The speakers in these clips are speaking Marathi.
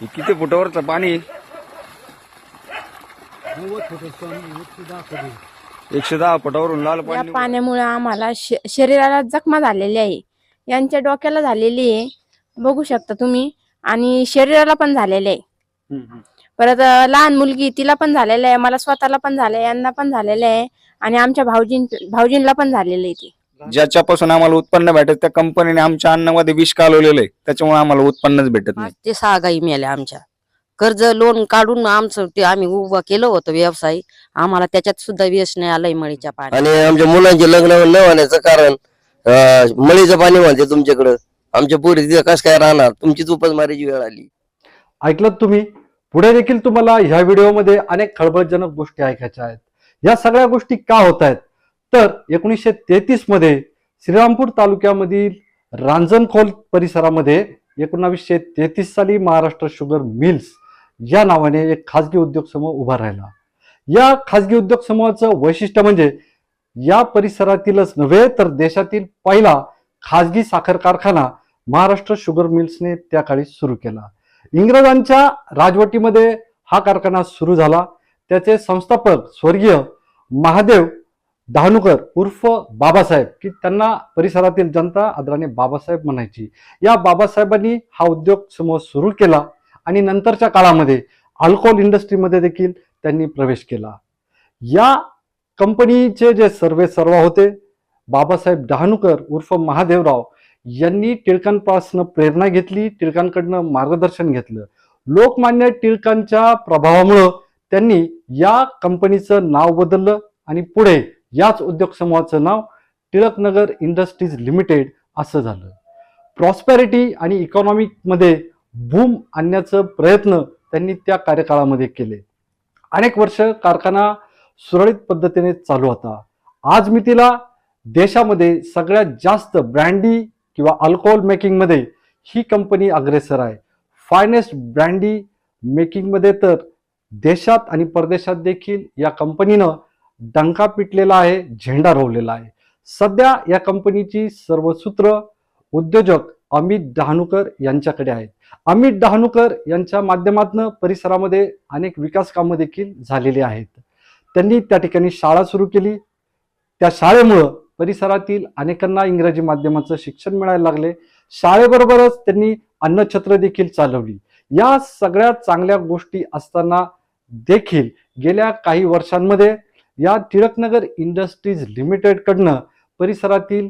हे किती फुटावरचं पाणी? एकशे दहा फुटावरून लाल या पाणी पाण्यामुळे आम्हाला श- शरीराला जखमा झालेली आहे. यांच्या डोक्याला झालेली आहे. बघू शकता तुम्ही. आणि शरीराला पण झालेले आहे. हम्म, हम्म. परत अं, लहान मुलगी तिला पण झालेलं आहे. मला स्वतःला पण झालंय यांना पण झालेलं आहे. आणि आमच्या भाऊजीं भाऊजींला पण झालेलं आहे ती. ज्याच्यापासून आम्हाला उत्पन्न भेटत त्या कंपनीने आमच्या अन्नामध्ये विष कालवलेलं आहे. त्याच्यामुळे आम्हाला उत्पन्नच भेटत नाही. ते सहा गाई मेल्या आमच्या. कर्ज लोन काढून आमचं ते आम्ही उभं केलं होतं व्यवसाय. आम्हाला त्याच्यात सुद्धा यश नाही आलंय मळीच्या पाण्यात. आणि आमच्या मुलांचे लग्न न होण्याचं कारण अं, मळीचं पाणी म्हणते तुमच्याकडं. आमच्या पोरी तिथं कसं काय राहणार? तुमचीच उपासमारीची वेळ आली. ऐकलं तुम्ही? पुढे देखील तुम्हाला ह्या व्हिडिओमध्ये अनेक खळबळजनक गोष्टी ऐकायच्या आहेत. या सगळ्या गोष्टी का होत आहेत? तर एकोणीसशे तेहतीसमध्ये श्रीरामपूर तालुक्यामधील रांजणखोल परिसरामध्ये एकोणावीसशे तेहतीस साली महाराष्ट्र शुगर मिल्स या नावाने एक खाजगी उद्योग समूह उभा राहिला. या खाजगी उद्योग समूहाचं वैशिष्ट्य म्हणजे या परिसरातीलच नव्हे तर देशातील पहिला खाजगी साखर कारखाना महाराष्ट्र शुगर मिल्सने त्या काळी सुरू केला. इंग्रजांच्या राजवटीमध्ये हा कारखाना सुरू झाला. त्याचे संस्थापक स्वर्गीय महादेव डहाणूकर उर्फ बाबासाहेब की त्यांना परिसरातील जनता आदराने बाबासाहेब म्हणायची. या बाबासाहेबांनी हा उद्योग समूह सुरू केला आणि नंतरच्या काळामध्ये अल्कोहोल इंडस्ट्रीमध्ये देखील त्यांनी प्रवेश केला. या कंपनीचे जे सर्वे सर्व होते बाबासाहेब डहाणूकर उर्फ महादेवराव यांनी टिळकांपासून प्रेरणा घेतली टिळकांकडनं मार्गदर्शन घेतलं. लोकमान्य टिळकांच्या प्रभावामुळं त्यांनी या कंपनीचं नाव बदललं आणि पुढे याच उद्योग समूहाचं नाव टिळकनगर इंडस्ट्रीज लिमिटेड असं झालं. प्रॉस्पॅरिटी आणि इकॉनॉमिकमध्ये बूम आणण्याचं प्रयत्न त्यांनी त्या कार्यकाळामध्ये केले. अनेक वर्ष कारखाना सुरळीत पद्धतीने चालू होता. आज मी तिला देशामध्ये सगळ्यात जास्त ब्रँडी किंवा अल्कोहोल मेकिंगमध्ये ही कंपनी अग्रेसर आहे. फायनेस्ट ब्रँडी मेकिंगमध्ये तर देशात आणि परदेशात देखील या कंपनीनं डंका पिटलेला आहे झेंडा रोवलेला आहे. सध्या या कंपनीची सर्व सूत्र उद्योजक अमित डहाणूकर यांच्याकडे आहेत. अमित डहाणूकर यांच्या माध्यमातून परिसरामध्ये अनेक विकास कामं देखील झालेली आहेत. त्यांनी त्या ठिकाणी शाळा सुरू केली. त्या शाळेमुळं परिसरातील अनेकांना इंग्रजी माध्यमाचं शिक्षण मिळायला लागले. शाळेबरोबरच त्यांनी अन्नछत्र देखील चालवली. या सगळ्या चांगल्या गोष्टी असताना देखील गेल्या काही वर्षांमध्ये या टिळकनगर इंडस्ट्रीज लिमिटेडकडनं परिसरातील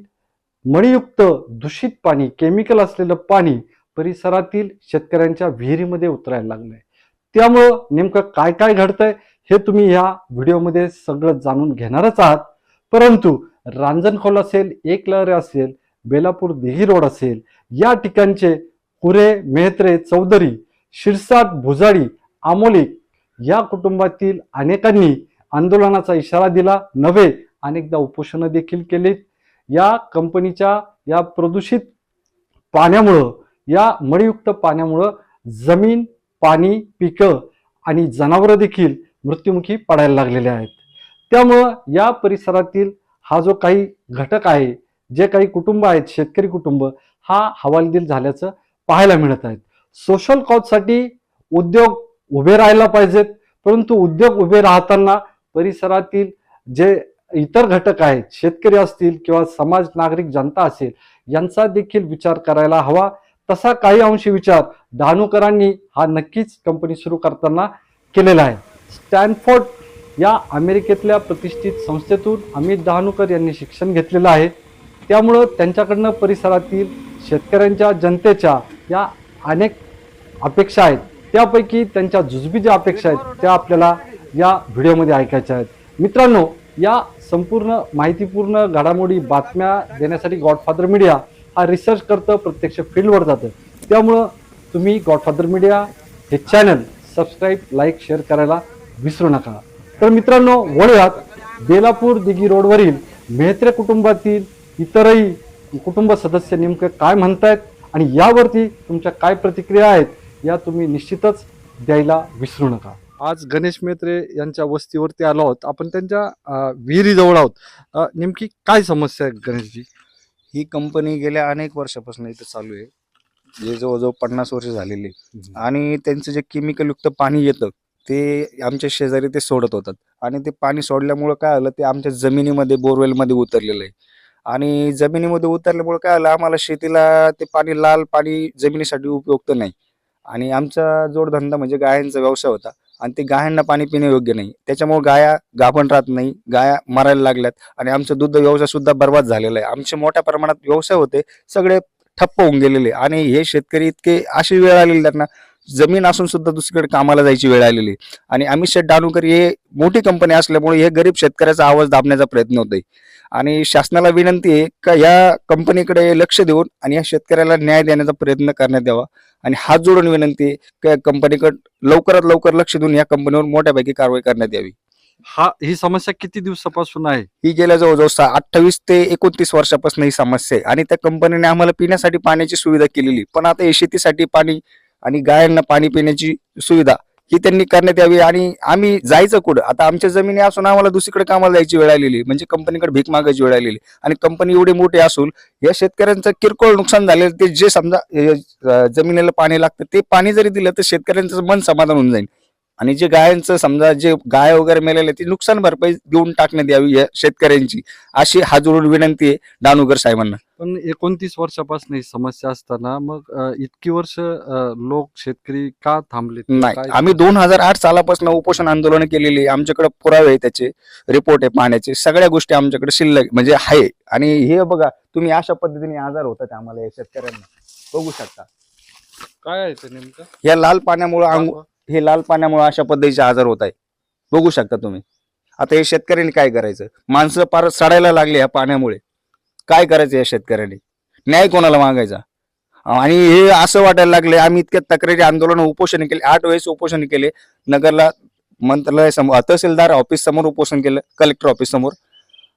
मळीयुक्त दूषित पाणी केमिकल असलेलं पाणी परिसरातील शेतकऱ्यांच्या विहिरीमध्ये उतरायला लागलंय. त्यामुळं नेमकं काय काय घडतंय हे तुम्ही या व्हिडिओमध्ये सगळं जाणून घेणारच आहात. परंतु रांजणखोल असेल एकलहरे असेल बेलापूर देही रोड असेल या ठिकाणचे कुरे मेहत्रे चौधरी शिरसाट भुजाडी आमोलिक या कुटुंबातील अनेकांनी आंदोलनाचा इशारा दिला नव्हे अनेकदा उपोषणं देखील केलीत. या कंपनीच्या या प्रदूषित पाण्यामुळं या मळीयुक्त पाण्यामुळं जमीन पाणी पिकं आणि जनावरं देखील मृत्युमुखी पडायला लागलेले आहेत. त्यामुळं या परिसरातील हा जो काही घटक आहे जे काही कुटुंब आहेत शेतकरी कुटुंब हा हवालदिल झाल्याचं पाहायला मिळत आहेत. सोशल कॉजसाठी उद्योग उभे राहायला पाहिजेत परंतु उद्योग उभे राहताना परिसरातील जे इतर घटक आहेत शेतकरी असतील किंवा समाज नागरिक जनता असेल यांचा देखील विचार करायला हवा. तसा काही अंशी विचार डहाणूकरांनी हा नक्कीच कंपनी सुरू करताना केलेला आहे. स्टॅनफोर्ड या अमेरिकेतल्या प्रतिष्ठित संस्थेतून अमित डहाणूकर यांनी शिक्षण घेतलेलं आहे. त्यामुळं त्यांच्याकडनं परिसरातील शेतकऱ्यांच्या जनतेच्या या अनेक अपेक्षा आहेत. त्यापैकी त्यांच्या जुजबी ज्या अपेक्षा आहेत त्या आपल्याला या व्हिडिओमध्ये ऐकायच्या आहेत. मित्रांनो या संपूर्ण माहितीपूर्ण घडामोडी बातम्या देण्यासाठी गॉडफादर मीडिया हा रिसर्च करतं प्रत्यक्ष फील्डवर जातं. त्यामुळं तुम्ही गॉडफादर मीडिया हे चॅनल सबस्क्राईब लाईक शेअर करायला विसरू नका. तर मित्रांनो वळूयात बेलापूर दिघी रोडवरील मेहत्रे कुटुंबातील इतरही कुटुंब सदस्य नेमकं काय म्हणतायत आणि यावरती तुमच्या काय प्रतिक्रिया आहेत या तुम्ही निश्चितच द्यायला विसरू नका. आज गणेश मेत्रे यांच्या वस्तीवरती आलो आहोत. आपण त्यांच्या विहिरीजवळ आहोत. नेमकी काय समस्या आहे गणेशजी? ही कंपनी गेल्या अनेक वर्षापासून इथं चालू आहे. जे जवळजवळ पन्नास वर्ष झालेली आणि त्यांचं जे केमिकल युक्त पाणी येतं ते आमच्या शेजारी ते सोडत होतात. आणि ते पाणी सोडल्यामुळं काय आलं ते आमच्या जमिनीमध्ये बोरवेलमध्ये उतरलेलं आहे. आणि जमिनीमध्ये उतरल्यामुळे काय आलं आम्हाला शेतीला ते पाणी लाल पाणी जमिनीसाठी उपयुक्त नाही. आणि आमचा जोडधंदा म्हणजे गायांचा व्यवसाय होता. आणि ते गायांना पाणी पिणे योग्य नाही. त्याच्यामुळे गाया गाभण राहत नाही गाया मरायला लागल्यात आणि आमचं दुग्ध व्यवसाय सुद्धा बर्बाद झालेला आहे. आमचे मोठ्या प्रमाणात व्यवसाय होते सगळे ठप्प होऊन गेलेले. आणि हे शेतकरी इतके अशी वेळ आलेली त्यांना जमीन असून सुद्धा दुसरीकडे कामाला जायची वेळ आलेली. आणि अमित शेठ दानूकर हे मोठी कंपनी असल्यामुळे हे गरीब शेतकऱ्याचा आवाज दाबण्याचा प्रयत्न होतोय. आणि शासनाला विनंती आहे का या कंपनीकडे लक्ष देऊन आणि या शेतकऱ्याला न्याय देण्याचा प्रयत्न करण्यात यावा. आणि हात जोडून विनंती आहे का कंपनीकडे लवकरात लवकर लक्ष देऊन या कंपनीवर मोठ्यापैकी कारवाई करण्यात यावी. हा ही समस्या किती दिवसापासून आहे? ही गेल्या जवळजवळ अठ्ठावीस ते एकोणतीस वर्षापासून ही समस्या आहे. आणि त्या कंपनीने आम्हाला पिण्यासाठी पाण्याची सुविधा केलेली पण आता हे शेतीसाठी पाणी आणि गायांना पाणी पिण्याची सुविधा ही त्यांनी करण्यात यावी आणि आम्ही जायचं कुठं? आता आमच्या जमिनी असून आम्हाला दुसरीकडे कामाला जायची वेळ आलेली. म्हणजे कंपनीकडे भीक मागायची वेळ आलेली. आणि कंपनी एवढी मोठी असून या शेतकऱ्यांचं किरकोळ नुकसान झालेलं ते जे समजा जमिनीला पाणी लागतं ते पाणी जरी दिलं तर शेतकऱ्यांचं मन समाधान होऊन जाईल. आणि जे गायांचं समजा जे गाय वगैरे मेलेले ती नुकसान भरपाई देऊन टाकण्यात यावी या शेतकऱ्यांची अशी हात जोडून विनंती आहे दानुकर साहेबांना. पण एकोणतीस वर्षापासून ही समस्या असताना मग अ, इतकी वर्ष अ, लोक शेतकरी का थांबले नाही आम्ही दोन हजार आठ सालापासून उपोषण आंदोलन केलेली आहे. आमच्याकडे पुरावे आहे त्याचे रिपोर्ट आहे पाण्याचे सगळ्या गोष्टी आमच्याकडे शिल्लक म्हणजे आहे. आणि हे बघा तुम्ही अशा पद्धतीने आजार होतात आम्हाला या शेतकऱ्यांना. बघू शकता. काय आहे ते नेमकं? या लाल पाण्यामुळे अंग हे लाल पाण्यामुळे अशा पद्धतीचे आजार होत आहे बघू शकता तुम्ही. आता हे शेतकऱ्यांनी काय करायचं? माणसं पार सडायला लागले या पाण्यामुळे. काय करायचं या शेतकऱ्यांनी? न्याय कोणाला मागायचा? आणि हे असं वाटायला लागले आम्ही इतक्या तक्रारी आंदोलन उपोषण केले आठ वेळेस उपोषण केले. नगरला मंत्रालय समोर तहसीलदार ऑफिस समोर उपोषण केलं कलेक्टर ऑफिस समोर.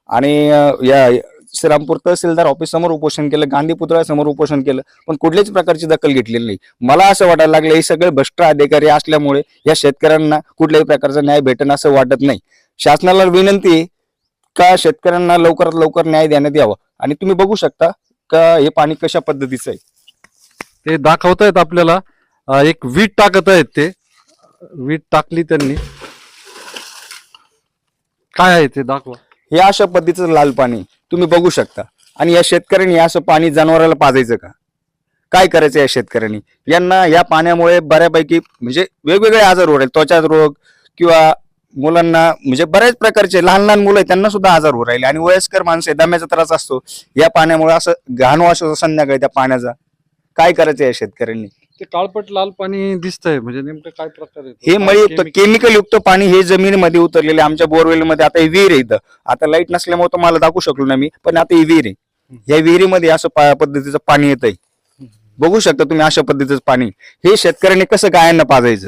आणि या श्रीरामपूर तहसीलदार ऑफिस समोर उपोषण केलं गांधी पुतळ्यासमोर उपोषण केलं पण कुठल्याच प्रकारची दखल घेतलेली नाही. मला असं वाटायला लागलं हे सगळे भ्रष्ट अधिकारी असल्यामुळे या शेतकऱ्यांना कुठल्याही प्रकारचा न्याय भेटेन असं वाटत नाही. शासनाला विनंती आहे का शेतकऱ्यांना लवकरात लवकर न्याय देण्यात यावा? आणि तुम्ही बघू शकता का हे पाणी कशा पद्धतीचं आहे. ते दाखवतायत आपल्याला अ, एक वीट टाकत आहेत ते. वीट टाकली त्यांनी. काय आहे ते दाखवा. हे अशा पद्धतीचं लाल पाणी तुम्ही बघू शकता. आणि या शेतकऱ्यांनी असं पाणी जनावराला पाजायचं का? काय करायचं या शेतकऱ्यांनी? यांना या पाण्यामुळे बऱ्यापैकी म्हणजे वेगवेगळे आजार होत आहेत त्वचा रोग किंवा मुलांना म्हणजे बऱ्याच प्रकारचे लहान लहान मुलं आहेत त्यांना सुद्धा आजार होऊ राहिले. आणि वयस्कर माणसं दम्याचा त्रास असतो. या पाण्यामुळे असं घाण वास होतो संध्याकाळी त्या पाण्याचा. काय करायचं या शेतकऱ्यांनी? ते काळपट लाल पाणी दिसतंय म्हणजे नेमकं काय प्रकार आहे? हे मळीयुक्त? केमिकल युक्त पाणी हे जमिनीमध्ये उतरलेले आमच्या बोरवेल मध्ये आता हे विहीर आहे इथं. आता लाइट नसल्यामुळे तुम्हाला दाखवू शकलो ना मी पण आता ही विहीर आहे. या विहिरीमध्ये असं पा- पद्धतीचं पाणी येत आहे बघू शकता तुम्ही अशा पद्धतीचं पाणी. हे शेतकऱ्यांनी कसं गायांना पाजायचं?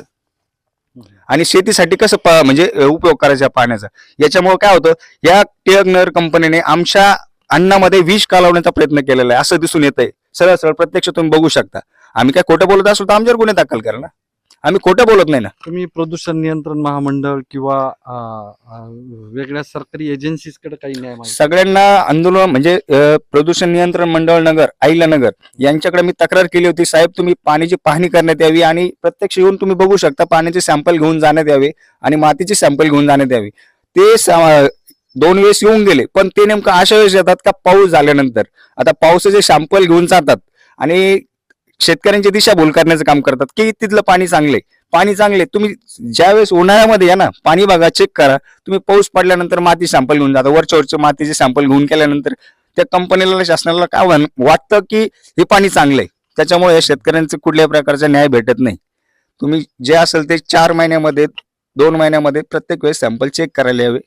आणि शेतीसाठी कसं प- म्हणजे अं, उपयोग करायचा या पाण्याचा? याच्यामुळे काय होतं या टिळकनगर कंपनीने आमच्या अन्नामध्ये विष कालवण्याचा प्रयत्न केलेला आहे. असं दिसून येत आहे सरळ सरळ प्रत्यक्ष तुम्ही बघू शकता. आम्ही काय खोटं बोलत असलो तर आमच्यावर गुन्हे दाखल करा ना. आम्ही खोटं बोलत नाही ना. तुम्ही प्रदूषण नियंत्रण महामंडळ किंवा वेगळ्या सरकारी एजन्सीजकडे काही न्याय मागितला? सगळ्यांना आंदोलन म्हणजे अं, प्रदूषण नियंत्रण मंडळ नगर आईला नगर यांच्याकडे मी तक्रार केली होती. साहेब तुम्ही पाण्याची पाहणी करण्यात यावी आणि प्रत्यक्ष येऊन तुम्ही बघू शकता पाण्याचे सॅम्पल घेऊन जाण्यात यावे आणि मातीचे सॅम्पल घेऊन जाण्यात यावे. ते सा- दोन वेळेस येऊन गेले पण ते नेमकं अशा वेळेस येतात का पाऊस झाल्यानंतर? आता पावसाचे सॅम्पल घेऊन जातात आणि शेतकऱ्यांची दिशाभूल करण्याचं काम करतात. की तिथलं पाणी चांगले? पाणी चांगले. तुम्ही ज्यावेळेस उन्हाळ्यामध्ये या ना पाणी बघा चेक करा. तुम्ही पाऊस पडल्यानंतर माती सॅम्पल घेऊन जाता. वरच्या वरचे मातीचे सॅम्पल घेऊन केल्यानंतर त्या कंपनीला शासनाला काय वाटतं की हे पाणी चांगलं आहे त्याच्यामुळे या शेतकऱ्यांचं कुठल्याही प्रकारचा न्याय भेटत नाही. तुम्ही जे असेल ते चार महिन्यामध्ये दोन महिन्यामध्ये प्रत्येक वेळेस सॅम्पल चेक करायला यावे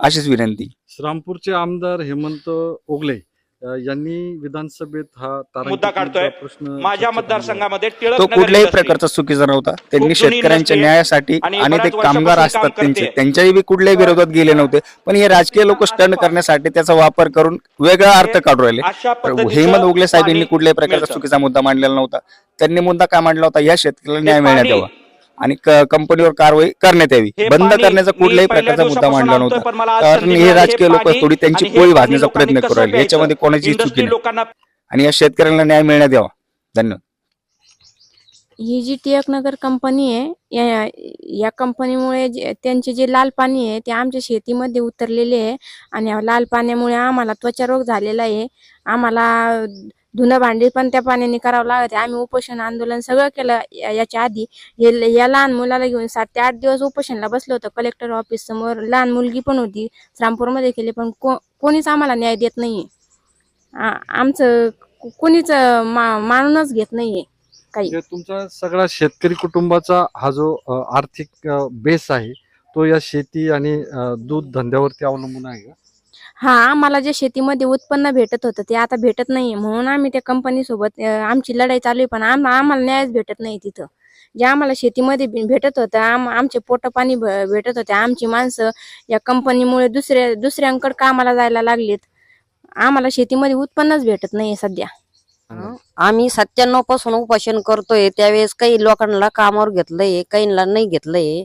अशीच विनंती. रामपूरचे आमदार हेमंत ओगले. यांनी विधानसभेत हा मुद्दा काढतोय. प्रश्न माझ्या. मतदारसंघामध्ये टिळक तो कुठल्याही प्रकारचा चुकीचा नव्हता. त्यांनी शेतकऱ्यांच्या न्यायासाठी आणि ते कामगार असतात त्यांचे. त्यांच्याही बी कुठल्याही विरोधात गेले नव्हते. पण हे राजकीय लोक स्टंड करण्यासाठी त्याचा वापर करून वेगळा अर्थ काढू राहिले. हेमंत उगले साहेब यांनी कुठल्याही प्रकारचा. चुकीचा मुद्दा मांडलेला नव्हता. त्यांनी मुद्दा काय मांडला होता? या शेतकऱ्याला हे न्याय मिळण्यात यावा. आणि कंपनीवर कारवाई करण्यात यावी. बंद करण्याचा कुठल्याही प्रकारचा मुद्दा मांडला नव्हता. पण मला आज कारण हे. राजकीय लोक थोडी त्यांची आणि पोळी भाजण्याचा प्रयत्न करू राहिले? याच्यामध्ये कोणाची चुकी नाही. आणि या शेतकऱ्यांना न्याय मिळण्यात यावा. धन्यवाद. ही जी टिळकनगर कंपनी आहे या या कंपनीमुळे जे त्यांचे जे लाल पाणी आहे ते आमच्या शेतीमध्ये उतरलेले आहे. आणि या लाल पाण्यामुळे आम्हाला त्वचारोग झालेला आहे. आम्हाला धुणं भांडी पण त्या पाण्याने करावं लागत आहे. आम्ही उपोषण आंदोलन सगळं केलं याच्या आधी. हे या लहान मुलाला घेऊन सात ते आठ दिवस उपोषणला बसलो होतो. कलेक्टर ऑफिस समोर लहान मुलगी पण होती. श्रामपूरमध्ये केली पण को कोणीच आम्हाला न्याय देत नाहीये. आमचं कोणीच मा मानूनच घेत नाहीये काही. तुमचा सगळा शेतकरी कुटुंबाचा हा जो आर्थिक बेस आहे तो या शेती आणि दूध धंद्यावरती अवलंबून आहे का? हा आम्हाला जे शेतीमध्ये उत्पन्न भेटत होतं ते आता भेटत नाहीये. म्हणून आम्ही त्या कंपनी सोबत आमची लढाई चालू आहे पण आम आम्हाला न्यायच भेटत नाही तिथं. जे आम्हाला शेतीमध्ये भेटत होतं आम आमचे पोट पाणी भेटत होते. आमची माणसं या कंपनीमुळे दुसऱ्या दुसऱ्यांकडे कामाला जायला लागलीत. आम्हाला शेतीमध्ये उत्पन्नच भेटत नाही सध्या. आम्ही सत्त्याण्णवपासून उपोषण करतोय. त्यावेळेस काही लोकांना कामावर घेतलंय काहींना नाही घेतलंय.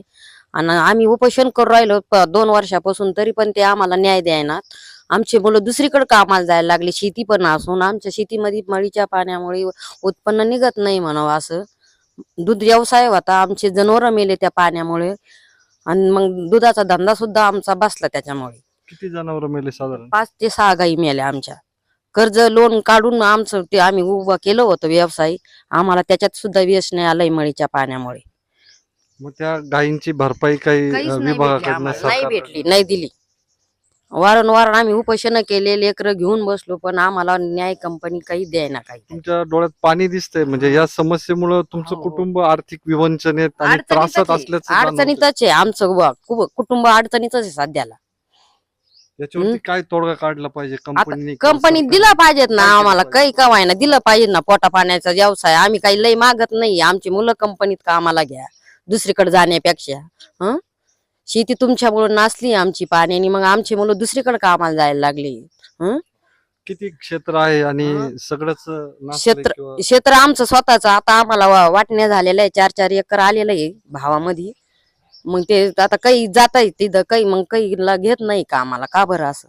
आणि आम्ही उपोषण करू राहिलो दोन वर्षापासून तरी पण ते आम्हाला न्याय द्यायनात आमची मुलं दुसरीकडे कामाला जायला लागली शेती पण असून. आमच्या शेतीमध्ये मळीच्या पाण्यामुळे उत्पन्न निघत नाही म्हणावं असं. दूध व्यवसाय होता. आमचे जनावर मेले त्या पाण्यामुळे. आणि मग दुधाचा धंदा सुद्धा आमचा बसला त्याच्यामुळे. किती जनावर मेले साधारण? पाच ते सहा गाई मेल्या आमच्या. कर्ज लोन काढून आमचं ते आम्ही उभं केलं होतं व्यवसाय. आम्हाला त्याच्यात सुद्धा यश नाही आलंय मळीच्या पाण्यामुळे. मग त्या गायींची भरपाई काही काहीच नाही भेटली विभागाकडनं आम्हाला. नाही भेटली नाही दिली वारंवार आम्ही उपोषण केले लेकर घेऊन बसलो पण आम्हाला न्याय कंपनी काही द्यायना काही तुमच्या डोळ्यात पाणी दिसतंय म्हणजे या समस्येमुळे तुमचं हो. कुटुंब आर्थिक विवंचनेत आणि अडचणीतच त्रासात आहे. असल्याचं जाणवतंय. अडचणीतच आहे आमचं व- कु- कुटुंब अडचणीतच आहे सध्याला याच्यावरती हं? काय तोडगा काढला पाहिजे कंपनीने कंपनी सरकारने? दिलं पाहिजेत ना आम्हाला पाहिजे? काही कवाय ना दिलं पाहिजे ना पोटा पाण्याचा व्यवसाय आम्ही काही लई मागत नाही आमची मुलं कंपनीत कामाला घ्या दुसरीकडे जाण्यापेक्षा हं? शेती तुमच्यामुळे नासली आमची पाण्याने मग आमची मुलं दुसरीकडे कामाला जायला लागली किती क्षेत्र आहे आणि हं? सगळंच क्षेत्र क्षेत्र आमचं स्वतःच. आता आम्हाला वा- वाटण्या झालेलं आहे. चार चार एकर आलेलं आहे भावामध्ये. मग ते आता काही जात आहे तिथं काही मग काही घेत नाही का आम्हाला का बरं असं?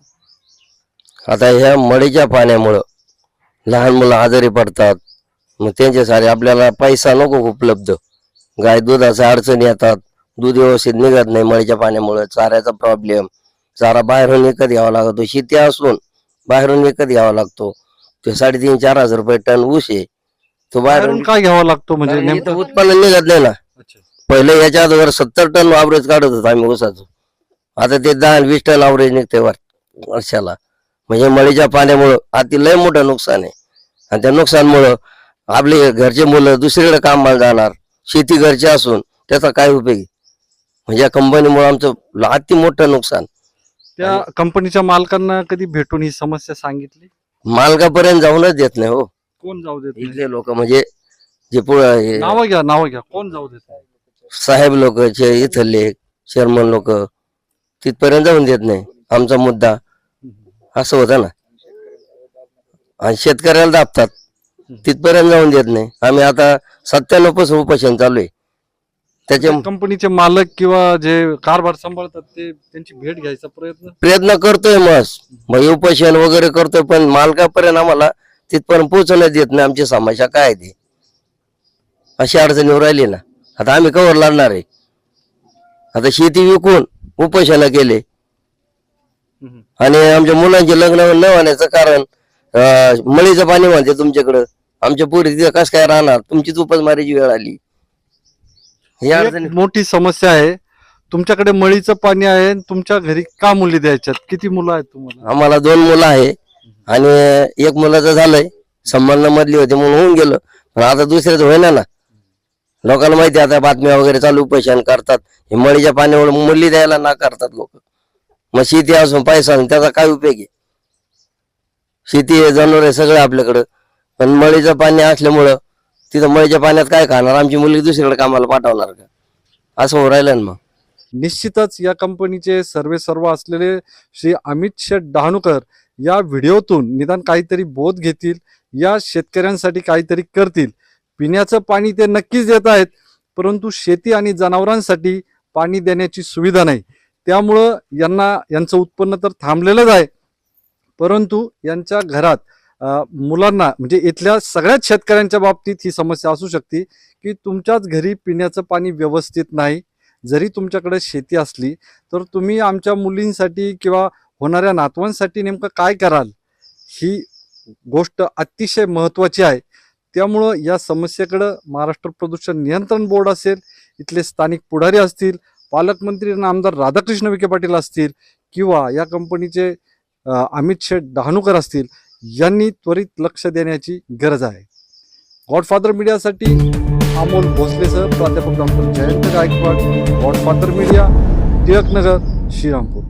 आता ह्या मळीच्या पाण्यामुळं लहान मुलं आजारी पडतात. मग त्यांच्यासाठी आपल्याला पैसा नको उपलब्ध. गाय दुधाच्या अडचणी येतात. दूध व्यवस्थित निघत नाही मळीच्या पाण्यामुळे चाऱ्याचा प्रॉब्लेम चारा बाहेरून विकत घ्यावा लागतो. शेती असून बाहेरून विकत घ्यावा लागतो. ते साडेतीन चार हजार रुपये टन ऊस आहे. तो बाहेरून काय घ्यावा लागतो म्हणजे कारण नेमकं? इथं उत्पन्न निघत नाही ना. अच्छा. पहिले याच्या अगोदर सत्तर टन अवरेज काढत होतो आम्ही ऊसाचं. आता ते दहा वीस टन अवरेज निघते वर वर्षाला. म्हणजे मळीच्या पाण्यामुळं अति लय मोठं नुकसान आहे. आणि त्या नुकसानमुळं आपले घरचे मुलं दुसरीकडे कामाला जाणार. शेती घरची असून त्याचा काय उपयोग आहे? म्हणजे या कंपनीमुळे आमचं अति मोठं नुकसान. त्या कंपनीच्या मालकांना कधी भेटून ही समस्या सांगितली? मालकापर्यंत जाऊनच देत नाही हो. कोण जाऊ देत नाही? इथले लोक म्हणजे जे पुढे नावं घ्या नावं घ्या. कोण जाऊ देत नाही? साहेब लोक इथले चेअरमन लोक तिथपर्यंत जाऊन देत नाही. आमचा मुद्दा असं होतं ना. आणि शेतकऱ्याला दाबतात. तिथपर्यंत जाऊन देत नाही. आम्ही आता सत्त्याण्णवपासून उपोषण चालू आहे. त्याचे त्या कंपनीचे मालक किंवा जे कारभार सांभाळतात ते त्यांची भेट घ्यायचा प्रयत्न? प्रयत्न करतोय मस. मग उपोषण वगैरे करतोय पण मालकापर्यंत आम्हाला तिथपर्यंत पोहोचण्यात देत नाही. आमची समस्या काय ती? अशी अडचणीवर राहिली ना. आता आम्ही कवर लढणार आहे. आता शेती विकून उपोषण केले. आणि आमच्या मुलांचे लग्न न होण्याचं कारण मळीचं पाणी म्हणते तुमच्याकडं. आमच्या पोरी तिथं कसं काय राहणार? तुमचीच उपासमारीची वेळ आली. ही अडचणी एक मोठी समस्या आहे. तुमच्याकडे मळीचं पाणी आहे आणि तुमच्या घरी का मुली द्यायच्यात? किती मुलं आहेत तुम्हाला? आम्हाला दोन मुलं आहे. आणि एक मुलाचं झालंय. संबंध मधली होती म्हणून होऊन गेलं. पण आता दुसऱ्याच होईना ना. लोकांना माहिती आहे आता बातम्या वगैरे चालू उपोषण करतात. हे मळीच्या पाण्यामुळे मुली द्यायला ना करतात लोक. मग शेती असून पैसा असून त्याचा काय उपयोग आहे? शेती जनावर आहे सगळं आपल्याकडं. पण मळीचं पाणी असल्यामुळं तिथं मळीच्या पाण्यात काय खाणार? आमची मुलगी दुसरीकडे कामाला पाठवणार का? असं होऊ राहिलं ना मग. निश्चितच या कंपनीचे सर्वे सर्व असलेले श्री अमित शेठ डहाणूकर या व्हिडिओतून निदान काहीतरी बोध घेतील या शेतकऱ्यांसाठी काहीतरी करतील. पिण्याचं पाणी ते नक्कीच देत आहेत परंतु शेती आणि जनावरांसाठी पाणी देण्याची सुविधा नाही. त्यामुळं यांना यांचं उत्पन्न तर थांबलेलंच आहे परंतु यांच्या घरात मुलांना म्हणजे इथल्या सगळ्याच शेतकऱ्यांच्या बाबतीत ही समस्या असू शकते की तुमच्याच घरी पिण्याचं पाणी व्यवस्थित नाही जरी तुमच्याकडे शेती असली तर तुम्ही आमच्या मुलींसाठी किंवा होणाऱ्या नातवांसाठी नेमकं काय कराल? ही गोष्ट अतिशय महत्त्वाची आहे. त्यामुळं या समस्येकडं महाराष्ट्र प्रदूषण नियंत्रण बोर्ड असेल इथले स्थानिक पुढारी असतील पालकमंत्री आणि आमदार राधाकृष्ण विखे पाटील असतील किंवा या कंपनीचे अमित शेठ डहाणूकर असतील यांनी त्वरित लक्ष देण्याची गरज आहे. गॉडफादर मीडियासाठी अमोल भोसलेसह प्राध्यापक doctor Jayant Gaikwad godfather media Tilaknagar Shrirampur.